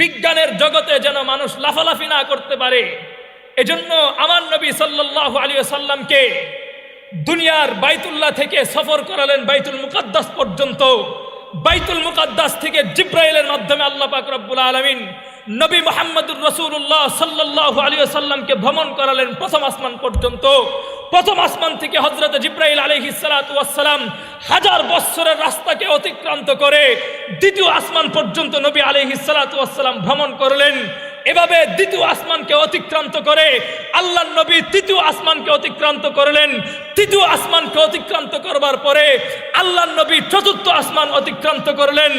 বিজ্ঞানের জগতে যেন মানুষ লাফালাফি না করতে পারে, এজন্য আমার নবী সাল্লাহ আলী সাল্লামকে দুনিয়ার বাইতুল্লাহ থেকে সফর করালেন বাইতুল মুকাদ্দাস পর্যন্ত। বাইতুল মুকাদ্দাস থেকে জিব্রাইলের মাধ্যমে আল্লাহ পাক রব্বুল আলামিন নবী মোহাম্মদুর রসুল্লাহ সাল্লাল্লাহু আলাইহি সাল্লামকে ভ্রমণ করালেন প্রথম আসমান পর্যন্ত। প্রথম আসমান থেকে হজরত জিব্রাইল ওয়াসসালাম হাজার বৎসরের রাস্তাকে অতিক্রান্ত করে দ্বিতীয় আসমান পর্যন্ত নবী ওয়াসসালাম ভ্রমণ করলেন। এভাবে দ্বিতীয় আসমানকে অতিক্রান্ত করে আল্লাহ নবী তৃতীয় আসমানকে অতিক্রান্ত করলেন। তৃতীয় আসমানকে অতিক্রান্ত করবার পরে আল্লাহ নবী চতুর্থ আসমান অতিক্রান্ত করলেন।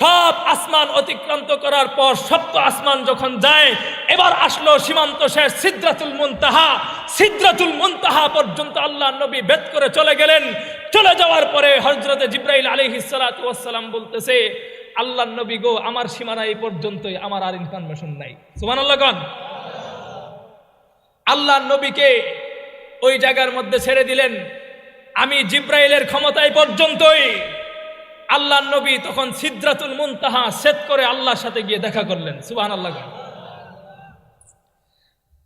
সব আসমান অতিক্রান্ত করার পর সপ্ত আসমান যখন যায়, এবার আসলো সীমান্ত শেষ সিদ্রাতুল মুনতাহা। সিদ্রাতুল মুনতাহা পর্যন্ত আল্লাহ নবী বেদ করে চলে গেলেন। চলে যাওয়ার পরে হজরতে জিব্রাইল আলাইহিস সালাতু ওয়াসসালাম বলতেছে আল্লাহ নবী গো, আমার সীমানা এই পর্যন্তই, আমার আর ইনফরমেশন নাই। সুবহানাল্লাহ গণ আল্লাহ নবীকে ওই জায়গার মধ্যে ছেড়ে দিলেন। আমি জিব্রাইলের ক্ষমতায় পর্যন্তই। আল্লাহ নবী তখন সিদ্রাতুল মুনতাহা সেট করে আল্লাহর সাথে গিয়ে দেখা করলেন। সুবহানাল্লাহ গণ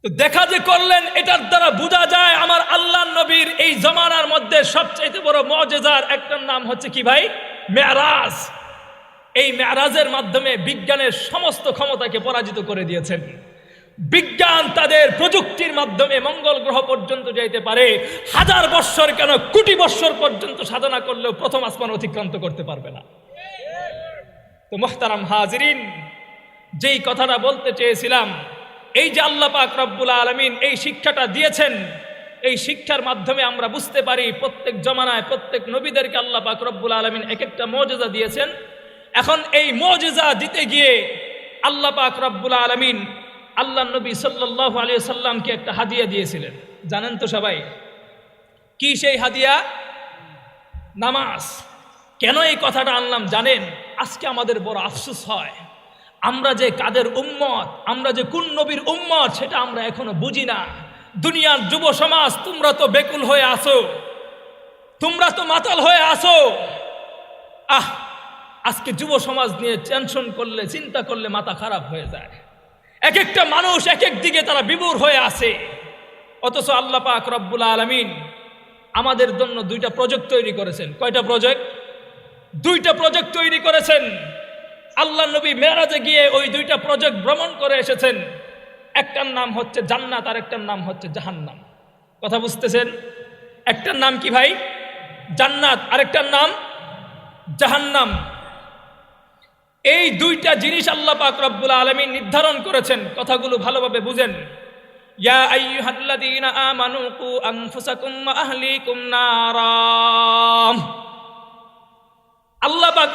তো দেখা যে করলেন, এটার দ্বারা বোঝা যায় আমার আল্লাহ নবীর এই জমানার মধ্যে সবচাইতে বড় মজেজার একটার নাম হচ্ছে কি ভাই? মেয়ারাজ। এই মেয়ারাজের মাধ্যমে বিজ্ঞানের সমস্ত ক্ষমতাকে পরাজিত করে দিয়েছেন। বিজ্ঞান তাদের প্রযুক্তির মাধ্যমে মঙ্গল গ্রহ পর্যন্ত যাইতে পারে। হাজার বৎসর কেন কোটি বৎসর পর্যন্ত সাধনা করলেও প্রথম আসমান অতিক্রান্ত করতে পারবে না। তো মোহতারাম হাজরিন, যেই কথাটা বলতে চেয়েছিলাম, এই যে আল্লাহ পাক রব্বুল আলমিন এই শিক্ষাটা দিয়েছেন, এই শিক্ষার মাধ্যমে আমরা বুঝতে পারি প্রত্যেক জমানায় প্রত্যেক নবীদেরকে আল্লাহ পাক রব্বুল আলমিন এক একটা মর্যাদা দিয়েছেন। এখন এই মজেজা দিতে গিয়ে আল্লাহ পাক রব্বুল আলমিন আল্লাহ নবী সাল্লাহ আলিয়া সাল্লামকে একটা হাদিয়া দিয়েছিলেন। জানেন তো সবাই? কি সেই হাদিয়া? নামাজ। কেন এই কথাটা আনলাম জানেন? আজকে আমাদের বড় আফসোস হয়। আমরা যে কাদের উম্মত, আমরা যে কোন নবীর উম্মত সেটা আমরা এখনও বুঝি না। দুনিয়ার যুব সমাজ, তোমরা তো বেকুল হয়ে আসো তোমরা তো মাতাল হয়ে আসো আহ আজকে যুব সমাজ নিয়ে টেনশন করলে, চিন্তা করলে মাথা খারাপ হয়ে যায়। এক একটা মানুষ এক এক দিকে তারা বিবুর হয়ে আসে অথচ আল্লাহ পাক আলমিন আমাদের জন্য দুইটা প্রজেক্ট তৈরি করেছেন। কয়টা প্রজেক্ট দুইটা প্রজেক্ট তৈরি করেছেন। আল্লাহ নবী মেরাজে গিয়ে ওই দুইটা প্রজেক্ট ভ্রমণ করে এসেছেন। একটার নাম হচ্ছে জান্নাত আর একটার নাম হচ্ছে জাহান্নাম। কথা বুঝতেছেন? একটার নাম কি ভাই? জান্নাত, আরেকটার নাম জাহান্নাম। এই দুইটা জিনিস আল্লাহ পাক রব্বুল আলমী নির্ধারণ করেছেন, কথাগুলো ভালোভাবে বুঝেন। ইয়া আইয়ুহাল্লাযীনা আমানু কু আনফুসাকুম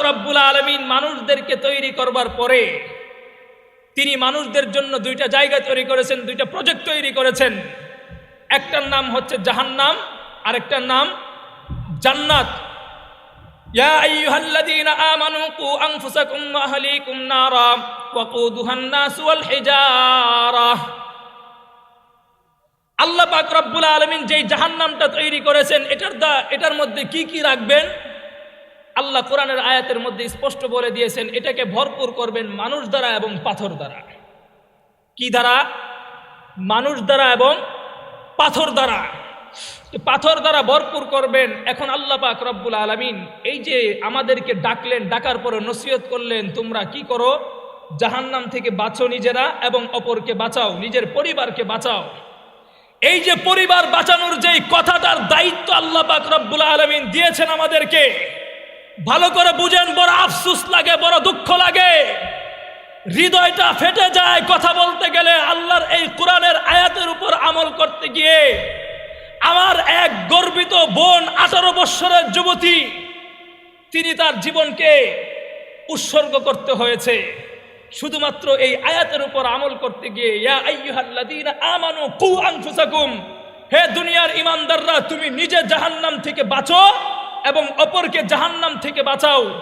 রব্বুল আলমিন মানুষদেরকে তৈরি করবার পরে তিনি মানুষদের জন্য দুইটা জায়গা তৈরি করেছেন, দুইটা প্রজেক্ট তৈরি করেছেন। একটার নাম হচ্ছে জাহান্নাম, আরেকটার নাম জান্নাত। ইয়া আইয়ুহাল্লাযীনা আমানু কু আনফুসাকুম ওয়া আহলিকুম নারা ওয়াকুদুহা الناس والحجارة আল্লাহ পাক রব্বুল আলামিন যেই জাহান্নামটা তৈরি করেছেন এটার দা এটার মধ্যে কি কি রাখবেন আল্লাহ কোরআনের আয়াতের মধ্যে স্পষ্ট বলে দিয়েছেন এটাকে ভরপুর করবেন মানুষ দ্বারা এবং পাথর দ্বারা কি দ্বারা মানুষ দ্বারা এবং পাথর দ্বারা পাথর দ্বারা ভরপুর করবেন, এখন আল্লাহ পাক রব্বুল আলমিন এই যে আমাদেরকে ডাকলেন, ডাকার পরে নসিহত করলেন, তোমরা কি করো? জাহান্নাম থেকে বাঁচো নিজেরা এবং অপরকে বাঁচাও, নিজের পরিবারকে বাঁচাও। এই যে পরিবার বাঁচানোর যেই কথাটার দায়িত্ব আল্লাহ পাক রব্বুল আলমিন দিয়েছেন আমাদেরকে, ভালো করে বুঝেন, বড় আফসুস লাগে, বড় দুঃখ লাগে। হৃদয়টা ফেটে যায় কথা বলতে গেলে, আল্লাহর এই কোরআনের আয়াতের উপর আমল করতে গিয়ে। আমার এক গর্বিত বোন আঠারো বৎসরের যুবতী, তিনি তার জীবনকে উৎসর্গ করতে হয়েছে। শুধুমাত্র এই আয়াতের উপর আমল করতে গিয়ে দুনিয়ার ইমানদাররা, তুমি নিজে জাহান্নাম থেকে বাঁচো এবং অপরকে জাহান্নাম থেকে বাঁচাও।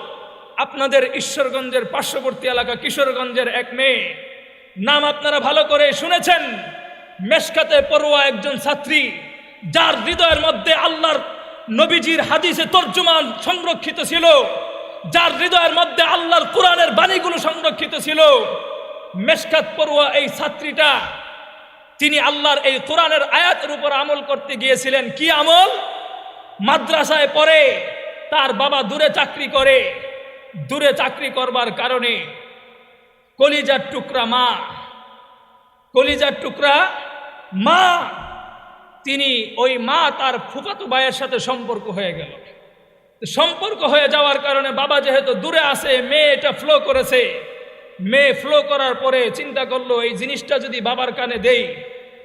আপনাদের ঈশ্বরগঞ্জের পার্শ্ববর্তী এলাকা কিশোরগঞ্জের এক মেয়ে। নাম আপনারা ভালো করে শুনেছেন। মেশকাতে পড়ুয়া একজন ছাত্রী যার হৃদয়ের মধ্যে আল্লাহর নবীজির হাদিসে তর্জমান সংরক্ষিত ছিল, যার হৃদয়ের মধ্যে আল্লাহর কোরআনের বাণীগুলো সংরক্ষিত ছিল, মেশকাত পড়ুয়া এই ছাত্রীটা, তিনি আল্লাহর এই কোরআনের আয়াতের উপর আমল করতে গিয়েছিলেন। কি আমল? মাদ্রাসায় পড়ে, তার বাবা দূরে চাকরি করে। দূরে চাকরি করবার কারণে কলিজার টুকরা মা, কলিজার টুকরা মা তিনি ওই মা তার ফুফাতো ভাইয়ের সাথে সম্পর্ক হয়ে গেল। সম্পর্ক হয়ে যাওয়ার কারণে বাবা যেহেতু দূরে আছে মেয়ে এটা ফ্লো করেছে। মেয়ে ফ্লো করার পরে চিন্তা করল, এই জিনিসটা যদি বাবার কানে দেই,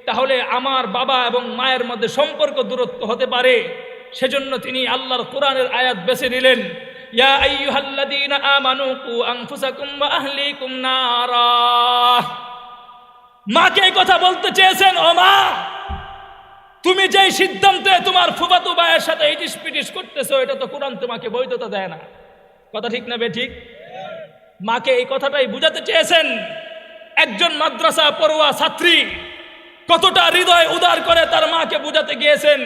তাহলে আমার বাবা এবং মায়ের মধ্যে সম্পর্ক দূরত্ব হতে পারে। সেজন্য তিনি আল্লাহর কোরআনের আয়াত বেছে নিলেন, ইয়া আইয়ুহাল্লাযীনা কু মাকে কথা বলতে চেয়েছেন, ও মা তুমি যেই সিদ্ধান্তে তোমার ফুফাতো ভাইয়ের সাথে ইটিস পিটিস করতেছো, এটা তো কোরআন তোমাকে বৈধতা দেয় না। কথা ঠিক না বে ঠিক? মাকে এই কথাটাই বুঝাতে চেয়েছেন একজন মাদ্রাসা পড়ুয়া ছাত্রী। কতটা হৃদয় উদার করে তার মাকে বুঝাতে গিয়েছেন,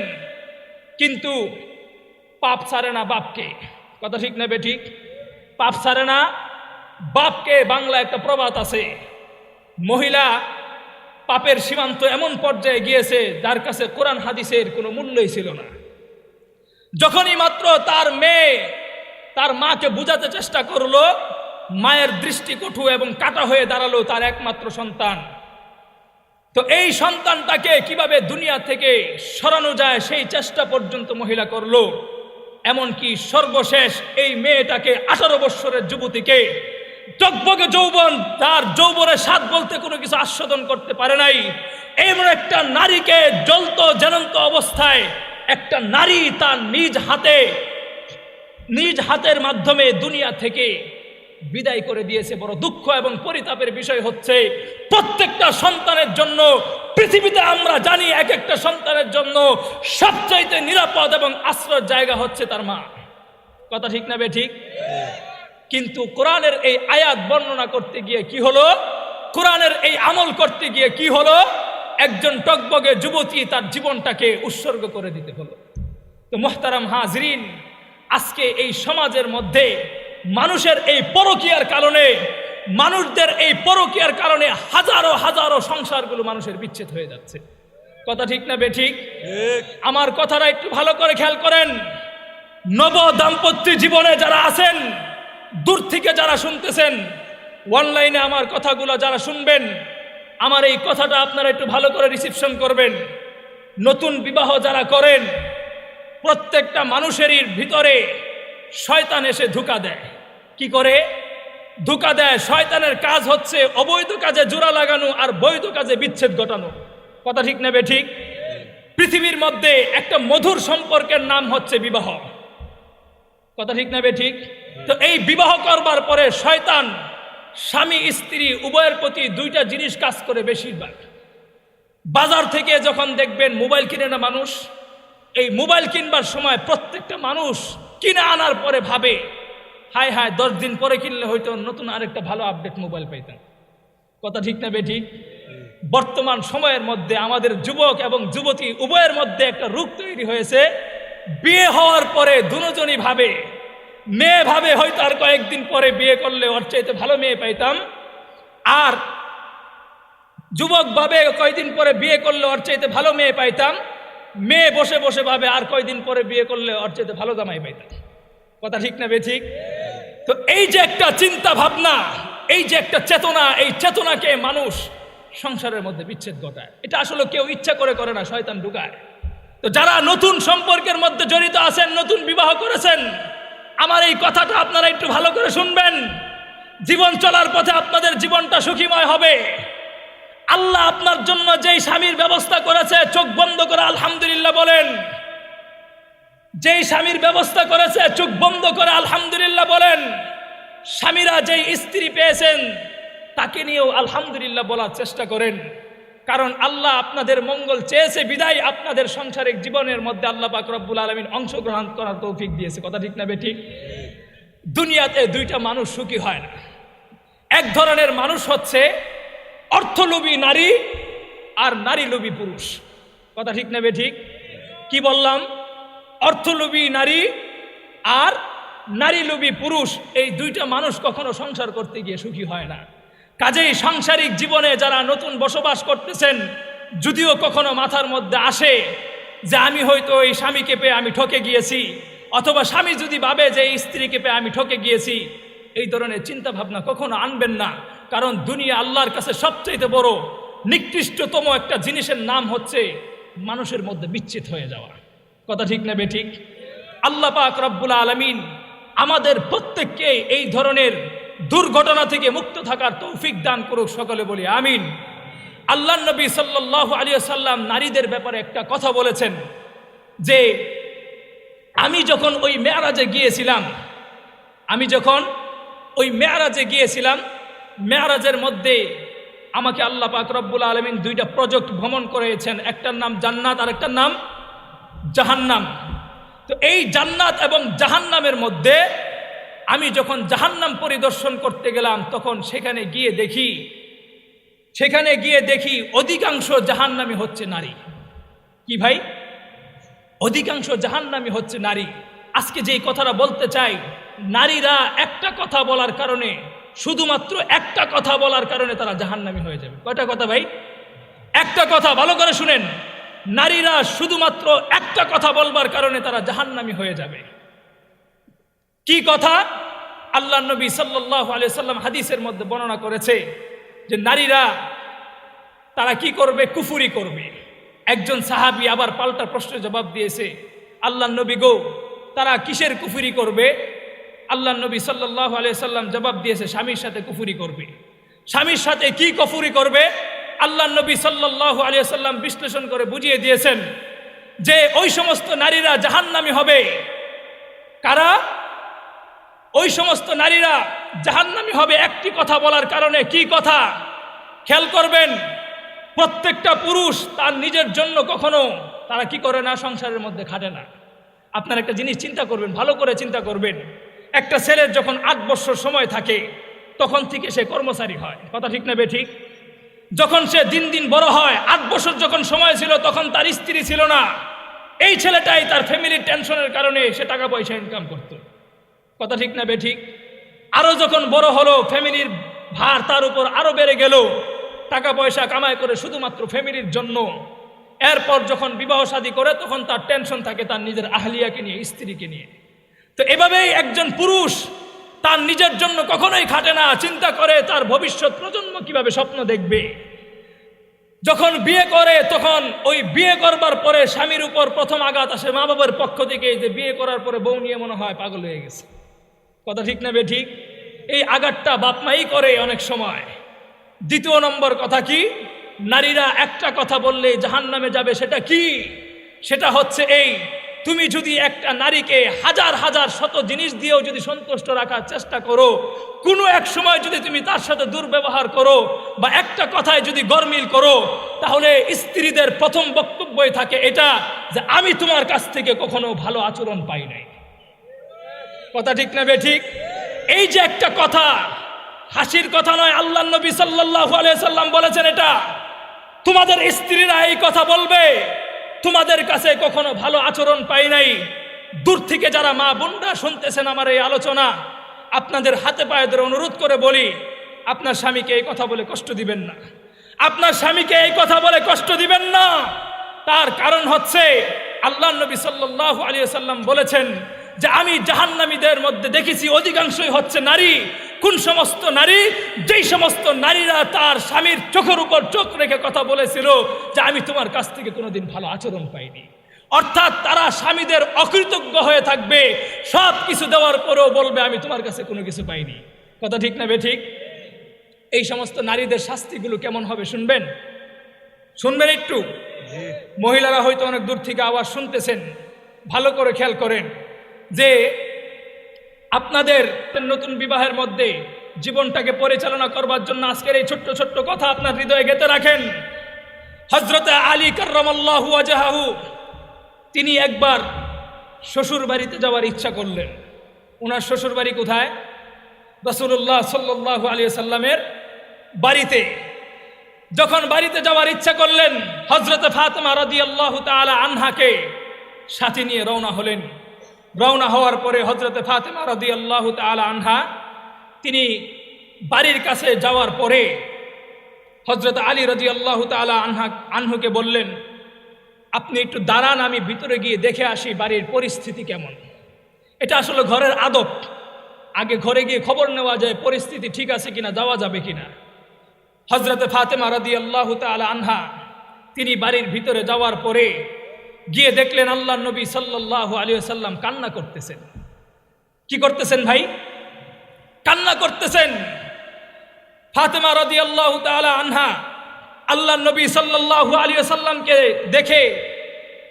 কিন্তু পাপ ছাড়ে না বাপকে। কথা ঠিক না বে ঠিক? পাপ ছাড়ে না বাপকে। বাংলা একটা প্রবাদ আছে, মহিলা পাপের সীমান্ত এমন পর্যায়ে গিয়েছে, যার কাছে কোরআন হাদিসের কোনো মূল্যই ছিল না। যখনই মাত্র তার মেয়ে তার মাকে বুঝাতে চেষ্টা করল, মায়ের দৃষ্টি কঠু এবং কাটা হয়ে দাঁড়াল তার একমাত্র সন্তান। তো এই সন্তানটাকে কীভাবে দুনিয়া থেকে সরানো যায় সেই চেষ্টা পর্যন্ত মহিলা করল। এমনকি সর্বশেষ এই মেয়েটাকে আঠারো বৎসরের যুবতীকে টকবগে যৌবন, তার যৌবনের স্বাদ বলতে কোনো কিছু আস্বাদন করতে পারে নাই। এমন একটা নারীকে জ্বলন্ত জ্বলন্ত অবস্থায় একটা নারী তার নিজ হাতে, নিজ হাতের মাধ্যমে দুনিয়া থেকে বিদায় করে দিয়েছে। বড় দুঃখ এবং পরিতাপের বিষয় হচ্ছে, প্রত্যেকটা সন্তানের জন্য, পৃথিবীতে আমরা জানি এক একটা সন্তানের জন্য সবচাইতে নিরাপদ এবং আশ্রয়ের জায়গা হচ্ছে তার মা। কথা ঠিক না বে ঠিক? কিন্তু কোরআনের এই আয়াত বর্ণনা করতে গিয়ে কি হলো? কোরআনের এই আমল করতে গিয়ে কি হলো? একজন টকবগে যুবতী তার জীবনটাকে উৎসর্গ করে দিতে হলো। তো মোহতারাম হাজরিন আজকে এই সমাজের মধ্যে মানুষের এই পরকিয়ার কারণে মানুষদের এই পরকিয়ার কারণে হাজারো হাজারো সংসারগুলো মানুষের বিচ্ছেদ হয়ে যাচ্ছে। কথা ঠিক না বে ঠিক? আমার কথাটা একটু ভালো করে খেয়াল করেন। নব দাম্পত্য জীবনে যারা আছেন দূর থেকে যারা শুনতেছেন অনলাইনে আমার কথাগুলো যারা শুনবেন, আমার এই কথাটা আপনারা একটু ভালো করে রিসিপশন করবেন। নতুন বিবাহ যারা করেন, প্রত্যেকটা মানুষেরই ভিতরে শয়তান এসে ধোকা দেয়। কি করে? ধোকা দেয়, শয়তানের কাজ হচ্ছে অবৈধ কাজে জোড়া লাগানো আর বৈধ কাজে বিচ্ছেদ ঘটানো। কথা ঠিক নেবে ঠিক? পৃথিবীর মধ্যে একটা মধুর সম্পর্কের নাম হচ্ছে বিবাহ। কথা ঠিক নেবে ঠিক? তো এই বিবাহ করবার পরে শয়তান স্বামী, স্ত্রী উভয়ের প্রতি দুইটা জিনিস কাজ করে বেশিরভাগ। বাজার থেকে যখন দেখবেন মোবাইল কিনে না মানুষ, এই মোবাইল কিনবার সময় প্রত্যেকটা মানুষ কিনে আনার পরে ভাবে, হায় হায়, দশ দিন পরে কিনলে হয়তো নতুন আরেকটা ভালো আপডেট মোবাইল পাইতাম। কথা ঠিক না বেঠিক বর্তমান সময়ের মধ্যে আমাদের যুবক এবং যুবতী উভয়ের মধ্যে একটা রূপ তৈরি হয়েছে। বিয়ে হওয়ার পরে দুজনই ভাবে, মেয়ে ভাবে হয়তো আর কয়েকদিন পরে বিয়ে করলে ওর চাইতে ভালো মেয়ে পাইতাম। আর যুবক ভাবে কয়দিন পরে বিয়ে করলে ওর চাইতে ভালো মেয়ে পাইতাম, মেয়ে বসে বসে ভাবে আর কয়দিন পরে বিয়ে করলে ওর চাইতে ভালো জামাই পাইতাম। কথা ঠিক না বে ঠিক? তো এই যে একটা চিন্তা ভাবনা, এই যে একটা চেতনা, এই চেতনাকে মানুষ সংসারের মধ্যে বিচ্ছেদ ঘটায়। এটা আসলে কেউ ইচ্ছা করে করে না, শয়তান ঢুকায়। তো যারা নতুন সম্পর্কের মধ্যে জড়িত আছেন, নতুন বিবাহ করেছেন, আমার এই কথাটা আপনারা একটু ভালো করে শুনবেন। জীবন চলার পথে আপনাদের জীবনটা সুখীময় হবে। আল্লাহ আপনার জন্য যেই স্বামীর ব্যবস্থা করেছে, চোখ বন্ধ করে আলহামদুলিল্লাহ বলেন। যেই স্বামীর ব্যবস্থা করেছে, চোখ বন্ধ করে আলহামদুলিল্লাহ বলেন। স্বামীরা যেই স্ত্রী পেয়েছেন, তাকে নিয়েও আলহামদুলিল্লাহ বলার চেষ্টা করেন। কারণ আল্লাহ আপনাদের মঙ্গল চেয়েছে, বিদায় আপনাদের সাংসারিক জীবনের মধ্যে আল্লাহ পাক রব্বুল আলমিন অংশগ্রহণ করার তৌফিক দিয়েছে। কথা ঠিক না বেঠিক দুনিয়াতে দুইটা মানুষ সুখী হয় না। এক ধরনের মানুষ হচ্ছে অর্থলোভী নারী আর নারী লোভী পুরুষ। কথা ঠিক নেবে ঠিক? কি বললাম? অর্থলোভী নারী আর নারী লোভী পুরুষ, এই দুইটা মানুষ কখনো সংসার করতে গিয়ে সুখী হয় না। কাজেই সাংসারিক জীবনে যারা নতুন বসবাস করতেছেন, যদিও কখনো মাথার মধ্যে আসে যে আমি হয়তো এই স্বামীকে পেয়ে আমি ঠকে গিয়েছি, অথবা স্বামী যদি ভাবে যে এই স্ত্রীকে পেয়ে আমি ঠকে গিয়েছি, এই ধরনের চিন্তা ভাবনা কখনো আনবেন না। কারণ দুনিয়া আল্লাহর কাছে সবচেয়ে বড়, নিকৃষ্টতম একটা জিনিসের নাম হচ্ছে মানুষের মধ্যে বিচ্ছিত হয়ে যাওয়া। কথা ঠিক নেবে ঠিক আল্লাহ পাক রব্বুল আলমিন আমাদের প্রত্যেককে এই ধরনের দুর্ঘটনা থেকে মুক্ত থাকার তৌফিক দান করুক সকলে বলি, আমিন। আল্লাহ নবী সাল্লাহ আলিয়া সাল্লাম নারীদের ব্যাপারে একটা কথা বলেছেন যে, আমি যখন ওই মেয়ারাজে গিয়েছিলাম, আমি যখন ওই মেয়ারাজে গিয়েছিলাম, মেয়ারাজের মধ্যে আমাকে আল্লাহ পাক রব্বুল আলমিন দুইটা প্রজেক্ট ভ্রমণ করেছেন, একটার নাম জান্নাত আর একটার নাম জাহান্নাম। তো এই জান্নাত এবং জাহান্নামের মধ্যে আমি যখন জাহান্নাম পরিদর্শন করতে গেলাম, তখন সেখানে গিয়ে দেখি, সেখানে গিয়ে দেখি অধিকাংশ জাহান্নামি হচ্ছে নারী। কি ভাই? অধিকাংশ জাহান্নামি হচ্ছে নারী। আজকে যেই কথাটা বলতে চাই, নারীরা একটা কথা বলার কারণে, শুধুমাত্র একটা কথা বলার কারণে তারা জাহান্নামি হয়ে যাবে। কয়টা কথা ভাই? একটা কথা, ভালো করে শুনেন। নারীরা শুধুমাত্র একটা কথা বলবার কারণে তারা জাহান্নামি হয়ে যাবে। কি কথা? আল্লাহ নবী সাল্লাহ আলিয়া সাল্লাম হাদিসের মধ্যে বর্ণনা করেছে যে নারীরা, তারা কি করবে? কুফুরি করবে। একজন সাহাবি আবার পাল্টা প্রশ্নের জবাব দিয়েছে আল্লাহ নবী গো, তারা কিসের কুফুরি করবে? আল্লাহ নবী সাল্লাহ সাল্লাম জবাব দিয়েছে, স্বামীর সাথে কুফুরি করবে। স্বামীর সাথে কি কফুরি করবে? আল্লাহ নবী সাল্লাহ সাল্লাম বিশ্লেষণ করে বুঝিয়ে দিয়েছেন যে ওই সমস্ত নারীরা জাহান্নামি হবে। কারা? ওই সমস্ত নারীরা জাহান্নামি হবে একটি কথা বলার কারণে কি কথা? খেয়াল করবেন, প্রত্যেকটা পুরুষ তার নিজের জন্য কখনো তারা কি করে না সংসারের মধ্যে খাটে না। আপনার একটা জিনিস চিন্তা করবেন, ভালো করে চিন্তা করবেন। একটা ছেলের যখন আট বছর সময় থাকে, তখন থেকে সে কর্মচারী হয়। কথা ঠিক নেবে ঠিক? যখন সে দিন দিন বড় হয়, আট বছর যখন সময় ছিল, তখন তার স্ত্রী ছিল না। এই ছেলেটাই তার ফ্যামিলির টেনশনের কারণে সে টাকা পয়সা ইনকাম করত। কথা ঠিক না বে ঠিক আরও যখন বড় হলো ফ্যামিলির ভার তার উপর আরও বেড়ে গেল। টাকা পয়সা কামাই করে শুধুমাত্র ফ্যামিলির জন্য। এরপর যখন বিবাহ শাদী করে, তখন তার টেনশন থাকে তার নিজের আহলিয়াকে নিয়ে, স্ত্রীকে নিয়ে। তো এভাবেই একজন পুরুষ তার নিজের জন্য কখনোই খাটে না, চিন্তা করে তার ভবিষ্যৎ প্রজন্ম কীভাবে স্বপ্ন দেখবে। যখন বিয়ে করে, তখন ওই বিয়ে করবার পরে স্বামীর উপর প্রথম আঘাত আসে মা বাবার পক্ষ থেকে যে বিয়ে করার পরে বউ নিয়ে মনে হয় পাগল হয়ে গেছে। কথা ঠিক না ঠিক? এই আঘাতটা বাপমাই করে অনেক সময়। দ্বিতীয় নম্বর কথা কি? নারীরা একটা কথা বললে জাহান নামে যাবে, সেটা কি? সেটা হচ্ছে এই, তুমি যদি একটা নারীকে হাজার হাজার শত জিনিস দিয়েও যদি সন্তুষ্ট রাখার চেষ্টা করো, কোনো এক সময় যদি তুমি তার সাথে দুর্ব্যবহার করো বা একটা কথায় যদি গরমিল করো, তাহলে স্ত্রীদের প্রথম বক্তব্যই থাকে এটা যে, আমি তোমার কাছ থেকে কখনো ভালো আচরণ পাই নাই। কথা ঠিক না ঠিক এই যে একটা কথা, হাসির কথা নয়, আল্লাহ নবী সাল্লাহ সাল্লাম বলেছেন এটা। তোমাদের স্ত্রীরা এই কথা বলবে, তোমাদের কাছে কখনো ভালো আচরণ পাই নাই। দূর থেকে যারা মা বোনরা শুনতেছেন আমার এই আলোচনা, আপনাদের হাতে পায়ে ধরে অনুরোধ করে বলি, আপনার স্বামীকে এই কথা বলে কষ্ট দিবেন না। আপনার স্বামীকে এই কথা বলে কষ্ট দিবেন না। তার কারণ হচ্ছে, আল্লাহ নবী সাল্লাহ আলিয়া সাল্লাম বলেছেন যে আমি জাহান্নামীদের মধ্যে দেখেছি অধিকাংশই হচ্ছে নারী। কোন সমস্ত নারী? যেই সমস্ত নারীরা তার স্বামীর চোখের উপর চোখ রেখে কথা বলেছিল যে আমি তোমার কাছ থেকে কোনোদিন ভালো আচরণ পাইনি। অর্থাৎ তারা স্বামীদের অকৃতজ্ঞ হয়ে থাকবে। সব কিছু দেওয়ার পরেও বলবে আমি তোমার কাছে কোনো কিছু পাইনি। কথা ঠিক না বে ঠিক? এই সমস্ত নারীদের শাস্তিগুলো কেমন হবে শুনবেন? শুনবেন একটু? মহিলারা হয়তো অনেক দূর থেকে আওয়াজ শুনতেছেন। ভালো করে খেয়াল করেন। যে আপনাদের নতুন বিবাহের মধ্যে জীবনটাকে পরিচালনা করবার জন্য আজকের এই ছোট্ট ছোট্ট কথা আপনার হৃদয়ে গেতে রাখেন। হজরতে আলী করমাল্লাহু আজাহাহু তিনি একবার শ্বশুর বাড়িতে যাওয়ার ইচ্ছা করলেন। ওনার শ্বশুর বাড়ি কোথায়? রসুল্লাহ সাল্লাহ আলী সাল্লামের বাড়িতে। যখন বাড়িতে যাওয়ার ইচ্ছা করলেন হজরতে ফাতেমা রাদি আল্লাহ তালা আনহাকে সাথে নিয়ে রওনা হলেন। রওনা হওয়ার পরে হজরতে ফাতেমা রদি আল্লাহ তালা আনহা, তিনি বাড়ির কাছে যাওয়ার পরে হজরত আলী রাজি আল্লাহ তালা আনহা, আনহুকে বললেন, আপনি একটু দাঁড়ান, আমি ভিতরে গিয়ে দেখে আসি বাড়ির পরিস্থিতি কেমন। এটা আসলে ঘরের আদব। আগে ঘরে গিয়ে খবর নেওয়া যায়, পরিস্থিতি ঠিক আছে কিনা, যাওয়া যাবে কিনা? হজরতে ফাতেমা রাদি আল্লাহ তালা আনহা, তিনি বাড়ির ভিতরে যাওয়ার পরে গিয়ে দেখলেন আল্লাহ নবী সাল্লাহ আলী সাল্লাম কান্না করতেছেন। কি করতেছেন ভাই? কান্না করতেছেন। ফাতেমা রাদি আল্লাহ আনহা আল্লাহ নবী সাল্লাহ আলী সাল্লামকে দেখে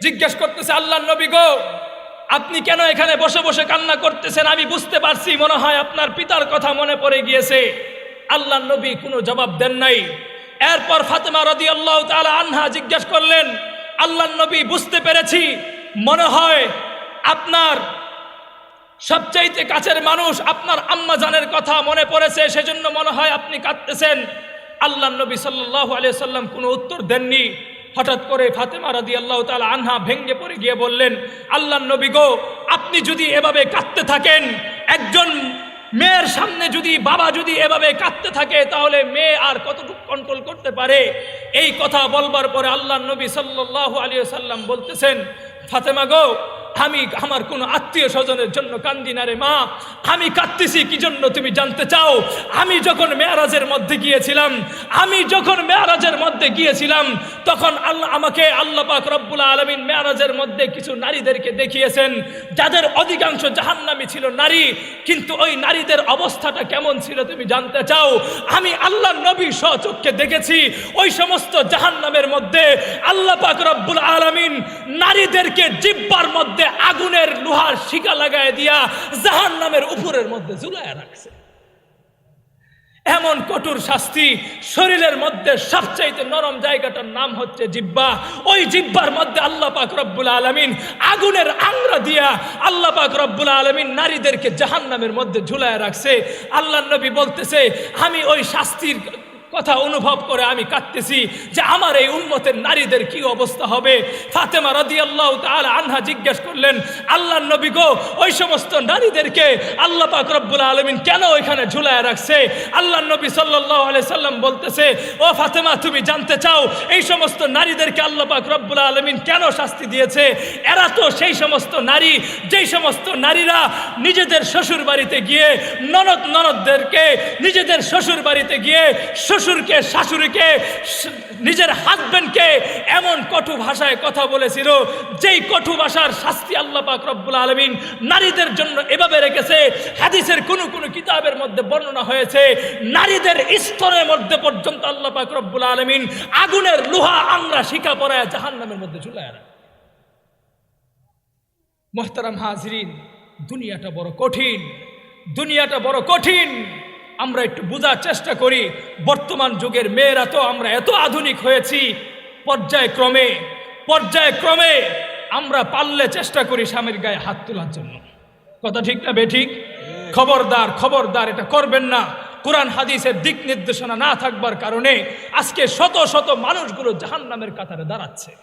জিজ্ঞেস করতেছে আল্লাহ নবী গো, আপনি কেন এখানে বসে বসে কান্না করতেছেন? আমি বুঝতে পারছি, মনে হয় আপনার পিতার কথা মনে পড়ে গিয়েছে। আল্লাহ নবী কোনো জবাব দেন নাই। এরপর ফাতেমা রদি আল্লাহ আনহা জিজ্ঞেস করলেন আল্লাহ নবী বুঝতে পেরেছি। মনে হয় আপনার সবচাইতে কাছের মানুষ আপনার আম্মা জানের কথা মনে পড়েছে, সেজন্য মনে হয় আপনি কাঁদতেছেন। আল্লাহ নবী সাল্লাহ সাল্লাম কোনো উত্তর দেননি। হঠাৎ করে ফাতেমা রাদি আল্লাহ তালা আনহা ভেঙ্গে পড়ে গিয়ে বললেন আল্লাহ নবী গো, আপনি যদি এভাবে কাঁদতে থাকেন, একজন মেয়ের সামনে যদি বাবা যদি এভাবে কাঁদতে থাকে, তাহলে মেয়ে আর কতটুকু কন্ট্রোল করতে পারে? এই কথা বলবার পরে আল্লাহ নবী সাল্লাহ আলিয়া সাল্লাম বলতেছেন ফাতেমা গো, আমি আমার কোনো আত্মীয় স্বজনের জন্য কান্দি না রে মা। আমি কাঁদতেছি, কি জন্য তুমি জানতে চাও? আমি যখন মেয়ারাজের মধ্যে গিয়েছিলাম, আমি যখন মেয়ারাজের মধ্যে গিয়েছিলাম, তখন আল্লাহ আমাকে আল্লাহ পাক রব্বুল আলমিন মেয়ারাজের মধ্যে কিছু নারীদেরকে দেখিয়েছেন, যাদের অধিকাংশ জাহান্নামি ছিল নারী, কিন্তু ওই নারীদের অবস্থাটা কেমন ছিল তুমি জানতে চাও? আমি আল্লাহ নবী স্বচক্ষে দেখেছি, ওই সমস্ত জাহান্নামের মধ্যে আল্লাহ পাক রব্বুল আলমিন নারীদেরকে জিব্বার মধ্যে আগুনের লোহার শিকা লাগায় দিয়া জাহান নামের উপরের মধ্যে ঝুলায় রাখছে। এমন কঠোর শাস্তি শরীরের মধ্যে সবচাইতে নরম জায়গাটার নাম হচ্ছে জিব্বা। ওই জিব্বার মধ্যে আল্লাহ পাক রব্বুল আলমিন আগুনের আংরা দিয়া আল্লাহ পাক রব্বুল আলমিন নারীদেরকে জাহান নামের মধ্যে ঝুলায় রাখছে। আল্লাহ নবী বলতেছে, আমি ওই শাস্তির কথা অনুভব করে আমি কাঁদতেছি যে আমার এই উন্মতের নারীদের কি অবস্থা হবে? ফাতেমা রাদি আল্লাহ তাহলে আনহা জিজ্ঞেস করলেন আল্লাহ নবী গো, ওই সমস্ত নারীদেরকে আল্লাহ পাক রব্বুল আলমিন কেন ওইখানে ঝুলায় রাখছে? আল্লাহ নবী সাল্লাহ সাল্লাম বলতেছে, ও ফাতেমা, তুমি জানতে চাও এই সমস্ত নারীদেরকে আল্লাহ পাক রব্বুল আলমিন কেন শাস্তি দিয়েছে? এরা তো সেই সমস্ত নারী, যেই সমস্ত নারীরা নিজেদের শ্বশুর বাড়িতে গিয়ে ননদ ননদদেরকে নিজেদের শ্বশুর বাড়িতে গিয়ে শ্বশুরকে, শাশুড়িকে নিজের হাজবেন্ডকে এমন কটু ভাষায় কথা বলেছিল, যেই কটু ভাষার শাস্তি আল্লাহ পাক রব্বুল আলমিন নারীদের জন্য এভাবে রেখেছে। হাদিসের কোন কোন কিতাবের মধ্যে বর্ণনা হয়েছে, নারীদের স্তরের মধ্যে পর্যন্ত আল্লাহ পাক রব্বুল আলমিন আগুনের লোহা, আংরা, শিখা পড়ায় জাহান্নামের মধ্যে ঝুলায় রাখে। মোহতারাম হাজরিন, দুনিয়াটা বড় কঠিন, দুনিয়াটা বড় কঠিন। আমরা একটু বোঝার চেষ্টা করি, বর্তমান যুগের মেয়েরা তো আমরা এত আধুনিক হয়েছি, পর্যায়ক্রমে পর্যায়ক্রমে আমরা পারলে চেষ্টা করি স্বামীর গায়ে হাত তোলার জন্য। কথা ঠিক না বেঠিক খবরদার খবরদার, এটা করবেন না। কোরআন, হাদিসের দিক নির্দেশনা না থাকবার কারণে আজকে শত শত মানুষগুলো জাহান্নামের কাতারে দাঁড়াচ্ছে।